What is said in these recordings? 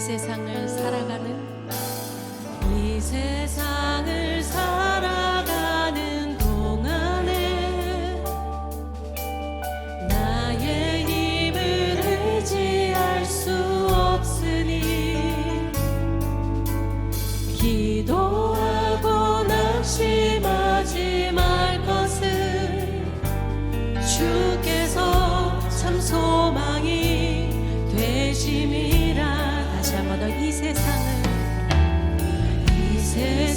세상을 살아가는 이 세상을 살아가는 동안에 나의 힘을 의지할 수 없으니 기도 Yeah.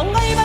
영광이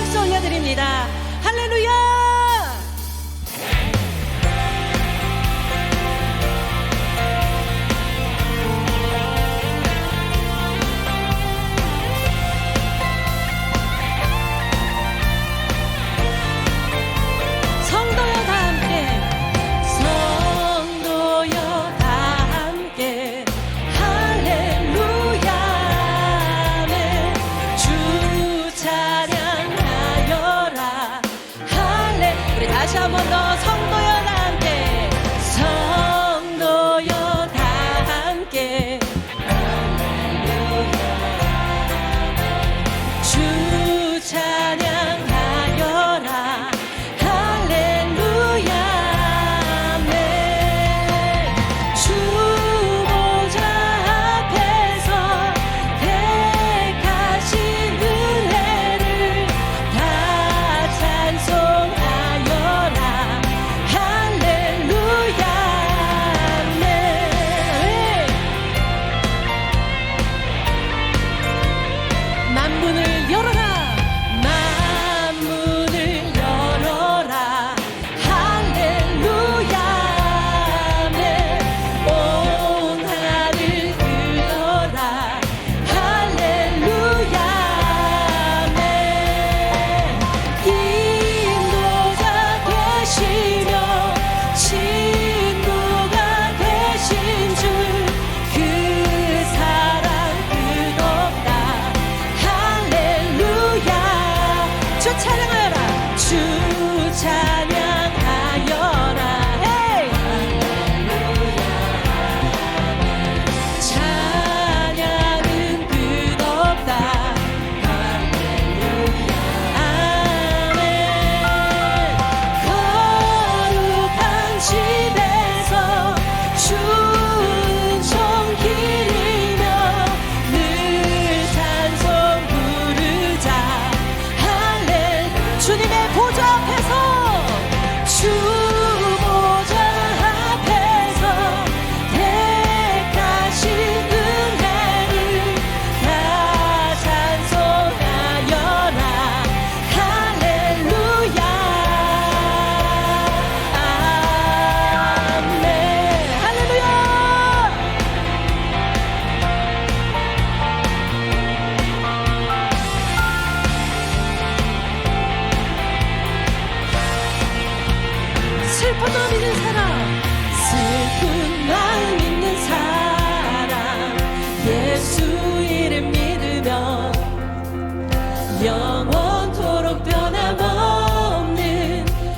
영원토록 변함없는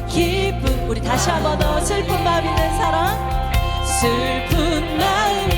기쁨. 우리 다시 한번 더 슬픈 마음 있는 사랑 슬픈 마음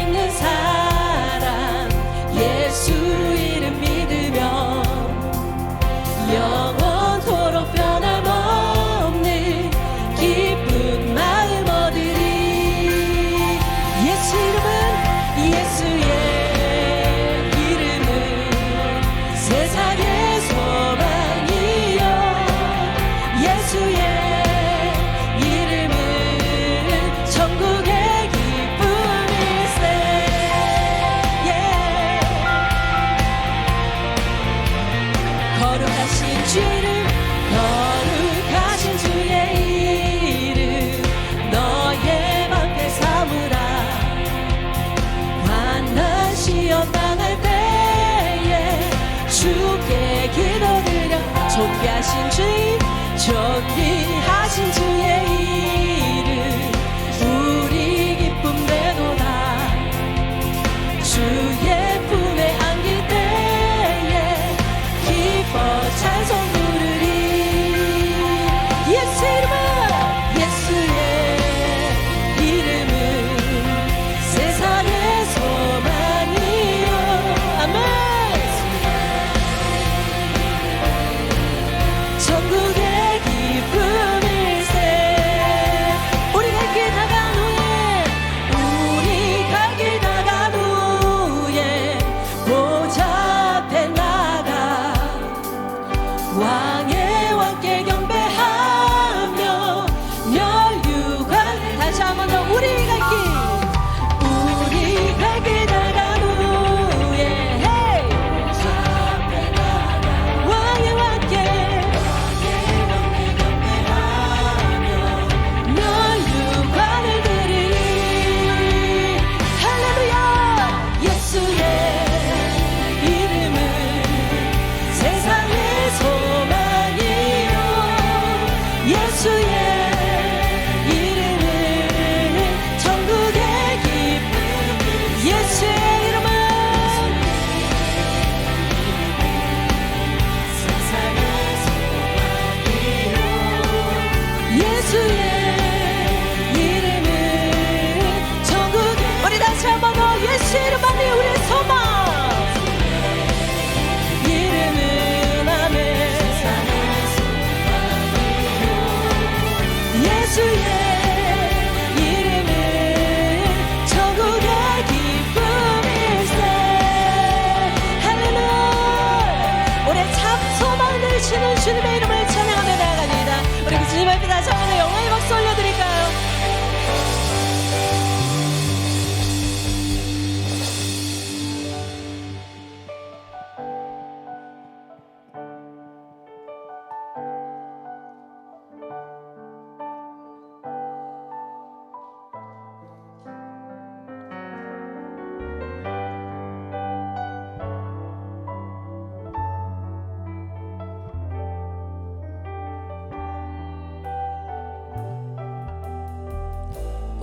주께 기도 드려. 존귀하신 주님 존귀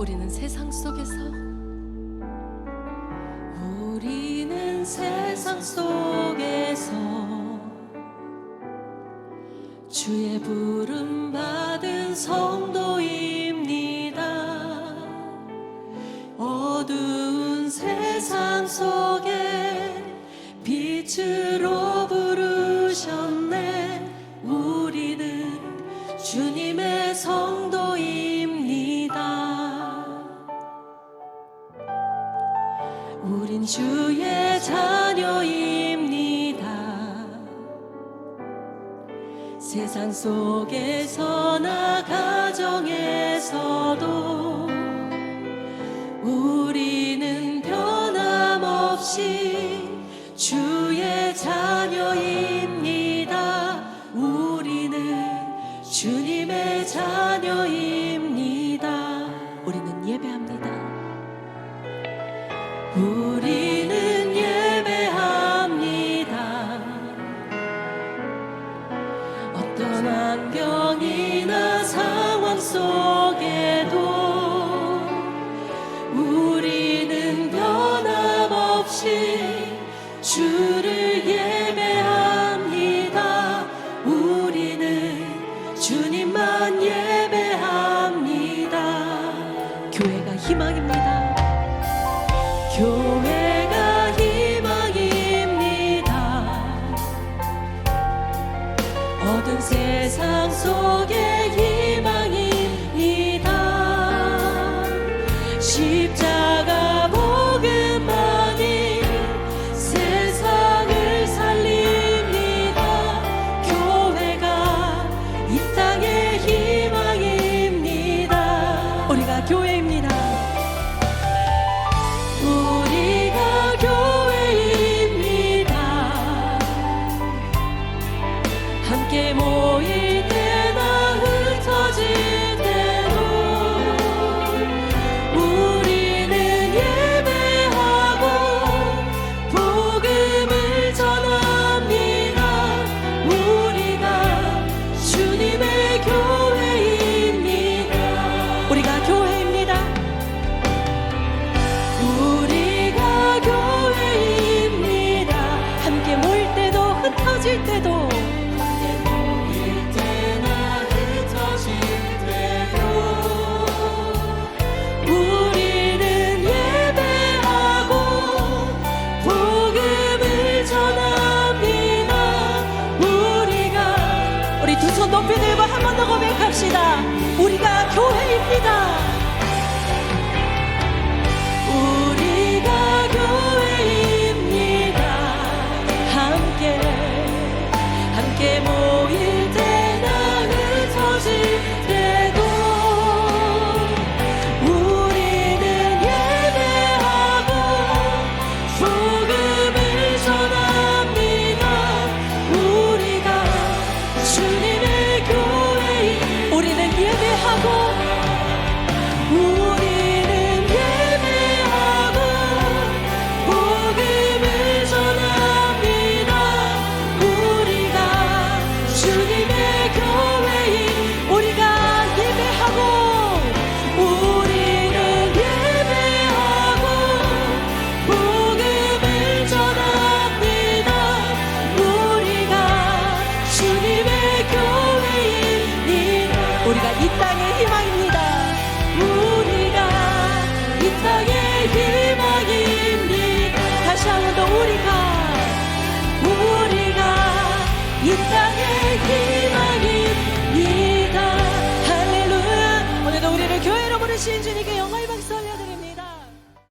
우리는 세상 속에서. 우리는 세상 속에서. 주의 부름 받은 성도 주의 자녀입니다. 세상 속에서나 가정에서도 우리는 변함없이 주의 자녀입니다. 우리는 주님의 자녀입니다. 우리는 예배합니다. 우리 교회가 희망입니다. 교회 세상 속에 희망입니다. 십자가 복음만이 세상을 살립니다. 교회가 이 땅의 희망입니다. 우리가 교회